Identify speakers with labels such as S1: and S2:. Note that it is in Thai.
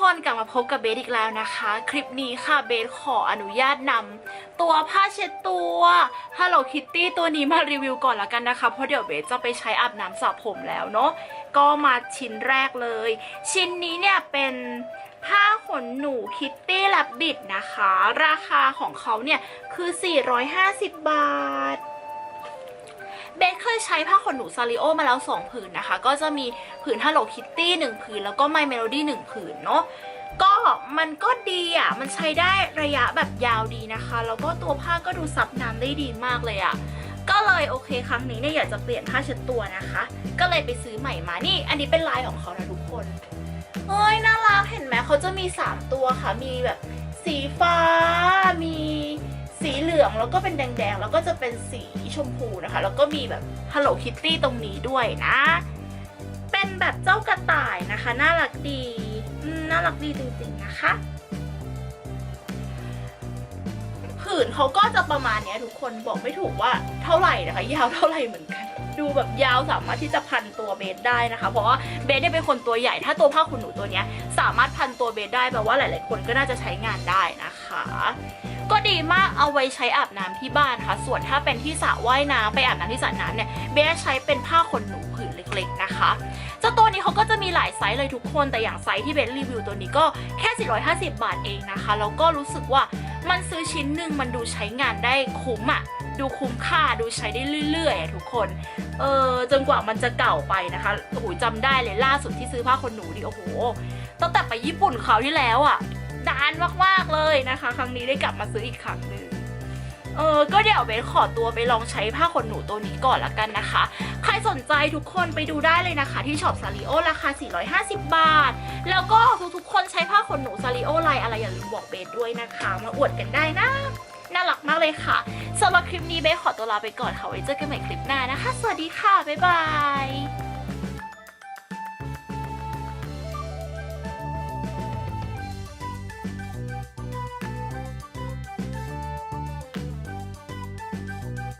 S1: กลับมาพบกับเบสอีกแล้วนะคะ คลิปนี้ค่ะเบสขออนุญาตนำตัวผ้าเช็ดตัว Hello Kitty ตัวนี้มารีวิวก่อนละกันนะคะ เพราะเดี๋ยวเบสจะไปใช้อาบน้ำสระผมแล้วเนาะก็มาชิ้นแรกเลย ชิ้นนี้เนี่ยเป็นผ้าขนหนูคิตตี้แลบบิดนะคะ ราคาของเขาเนี่ยคือ 450 บาท เบสเคยใช้ผ้าขนหนูซาริโอมาแล้ว 2 ผืนนะคะ ก็จะมีผืน Hello Kitty 1ผืน แล้วก็ My Melody 1 ผืนเนาะก็มันก็ดีอะ มันใช้ได้ระยะแบบยาวดีนะคะ แล้วก็ตัวผ้าก็ดูซับน้ำได้ดีมากเลยอะ ก็เลยโอเคครั้งนี้เนี่ยอยากจะเปลี่ยนผ้าเช็ดตัวนะคะ ก็เลยไปซื้อใหม่มา นี่ อันนี้เป็นลายของเขานะทุกคนเฮ้ยน่ารักเห็นไหมเขาจะมี 3 ตัวค่ะ มีแบบสีฟ้า มี ลืองแล้วก็เป็นแดงๆ แล้วก็จะเป็นสีชมพูนะคะ แล้วก็มีแบบ Hello Kitty ตรงนี้ด้วยนะ เป็นแบบเจ้ากระต่ายนะคะ น่ารักดีน่ารักดีจริงๆนะคะผืนเขาก็จะประมาณนี้ทุกคนบอกไม่ถูกว่าเท่าไหร่นะคะ ยาวเท่าไหร่เหมือนกัน ดูแบบยาวสามารถที่จะพันตัวเบสได้นะคะ เพราะว่าเบสเนี่ยเป็นคนตัวใหญ่ ถ้าตัวผ้าขนหนูตัวเนี้ยสามารถพันตัวเบสได้แปลว่าหลาย ๆ คนก็น่าจะใช้งานได้นะคะ ก็ดีมากเอาไว้ใช้อาบน้ำที่บ้านค่ะ ส่วนถ้าเป็นที่สระว่ายน้ำไปอาบน้ำที่สระน้ำเนี่ยเบสใช้เป็นผ้าขนหนูผืนเล็ก ๆ นะคะเจ้าตัวนี้เขาก็จะมีหลายไซส์เลยทุกคนแต่อย่างไซส์ที่เบสรีวิวตัวนี้ก็แค่ 450 บาทเองนะคะแล้วก็รู้สึกว่ามันซื้อชิ้นหนึ่งมันดูใช้งานได้คุ้มอะ ดูคุ้มค่าดูใช้ได้เรื่อยๆทุกคน เออจนกว่ามันจะเก่าไปนะคะโอ้โหจำได้เลยล่าสุดที่ซื้อผ้าขนหนูดิโอ้โหตั้งแต่ไปญี่ปุ่นคราวที่แล้วอะนานมากๆเลยนะคะ ครั้งนี้ได้กลับมาซื้ออีกครั้งหนึ่งเออก็เดี๋ยวเบสขอตัวไปลองใช้ผ้าขนหนูตัวนี้ก่อนละกันนะคะ ใครสนใจทุกคนไปดูได้เลยนะคะ ที่ช็อปซาริโอราคา 450 บาท แล้วก็ทุกๆคนใช้ผ้าขนหนูซาริโอลายอะไรอย่าลืมบอกเบสด้วยนะคะ มาอวดกันได้นะ น่ารักมากเลยค่ะสำหรับคลิปนี้เบ๊ขอตัวลาไปก่อนค่ะไว้เจอกันใหม่คลิปหน้านะคะ สวัสดีค่ะ บ๊ายบาย